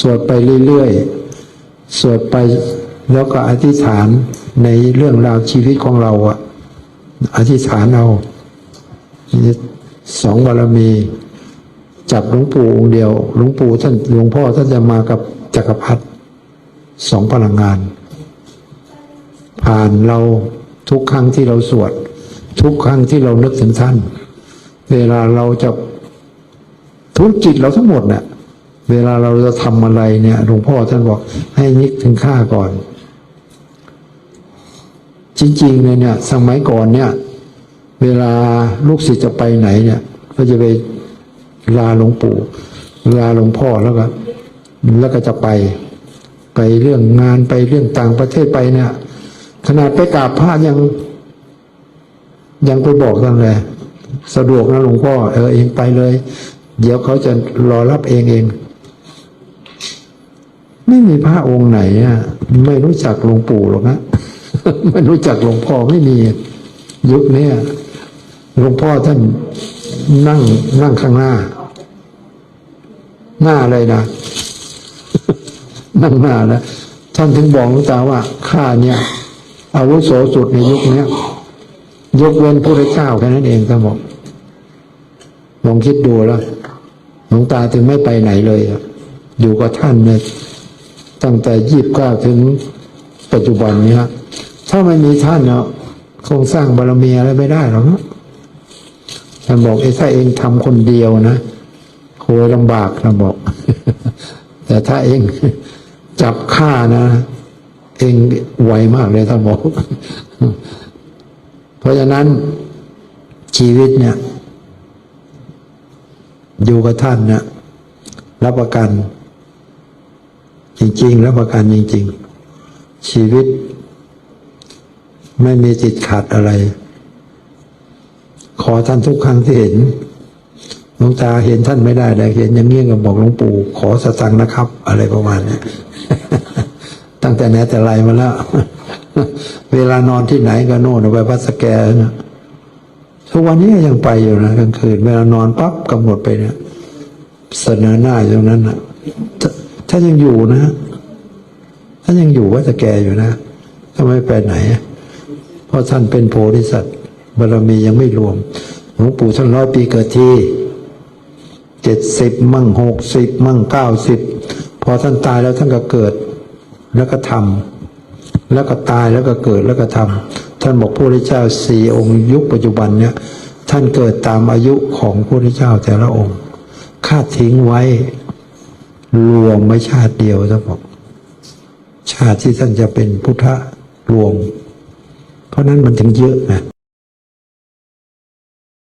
สวดไปเรื่อยๆ สวดไปแล้วก็อธิษฐานในเรื่องราวชีวิตของเราอะอธิษฐานเอาสองบารมี จับหลวงปู่องค์เดียวหลวงปู่ท่านหลวงพ่อท่านจะมากับจักรพรรดิสองพลังงาน ผ่านเราทุกครั้งที่เราสวด ทุกครั้งที่เรานึกถึงท่าน เวลาเราจะธุรกิจเราทั้งหมดเนี่ย เวลาเราจะทำอะไรเนี่ยหลวงพ่อท่านบอกให้นึกถึงข้าก่อน จริงๆเลยเนี่ยสมัยก่อนเนี่ย เวลาลูกศิษย์จะไปไหนเนี่ย ก็จะไปลาหลวงปู่ลาหลวงพ่อแล้วก็แล้วก็จะไปไปเรื่องงานไปเรื่องต่างประเทศไปเนี่ย ขนาดไปกราบพระยัง ยังไปบอกท่านเลยสะดวกนะหลวงพ่อเออเองไปเลย เดี๋ยวเขาจะรอรับเองเอง ไม่มีพระองค์ไหนอะไม่รู้จักหลวงปู่หรอกนะไม่รู้จักหลวงพ่อไม่มี ยุคนี้หลวงพ่อท่านนั่งนั่งข้างหน้า หน้าเลยนะนั่งหน้าแล้วท่านถึงบอกหลวงตาว่าข้าเนี่ยอาวุโสสุดในยุคนี้ยกเว้นพระเจ้าแค่นั้นเองท่านบอกลองคิดดูแล้วหลวงตาถึงไม่ไปไหนเลยอะอยู่กับท่านเนี่ย ตั้งแต่ยี่บเก้าถึงปัจจุบันเนี้ยถ้าไม่มีท่านเนาะคงสร้างบารมีอะไรไม่ได้หรอกท่านบอกไอ้ถ้าเองทำคนเดียวนะโคยลำบากท่านบอก แต่ถ้าเองจับฆ่านะ เองไวมากเลยท่านบอก เพราะฉะนั้นชีวิตเนี่ย อยู่กับท่านเนี่ยรับประกัน จริงๆรับประกันจริง ๆ ชีวิต ไม่มีติดขัดอะไร ขอท่านทุกครั้งที่เห็นหลวงตาเห็นท่านไม่ได้แต่เห็นย่างเงี้ยก็บอกหลวงปู่ ขอสตังค์นะครับ อะไรประมาณเนี้ยตั้งแต่ไหนแต่ไรมาแล้ว เวลานอนที่ไหนก็โน่นเอาไปพัดสแกนะทุกวันนี้ยังไปอยู่นะกลางคืนเวลานอนปั๊บกำหนดไปเนี่ยเสนอหน้าอยู่ตรงนั้นนะาถ้ายังอยู่นะถ้ายังอยู่วัดสแก่อยู่นะถ้าไมไปไหน เพราะท่านเป็นโพธิสัตว์บารมียังไม่รวมหลวงปู่ท่านร้อยปีเกิดทีเจ็ดสิบมั่งหกสิบมั่งเก้าสิบพอท่านตายแล้วท่านก็เกิด แล้วก็ทำแล้วก็ตายแล้วก็เกิดแล้วก็ทำท่านบอกพระพุทธเจ้าสี่องค์ยุคปัจจุบันเนี่ยท่านเกิดตามอายุของพระพุทธเจ้าแต่ละองค์คาดทิ้งไว้ รวมไม่ชาติเดียวท่านบอก ชาติที่ท่านจะเป็นพุทธรวม เพราะนั้นมันถึงเยอะนะ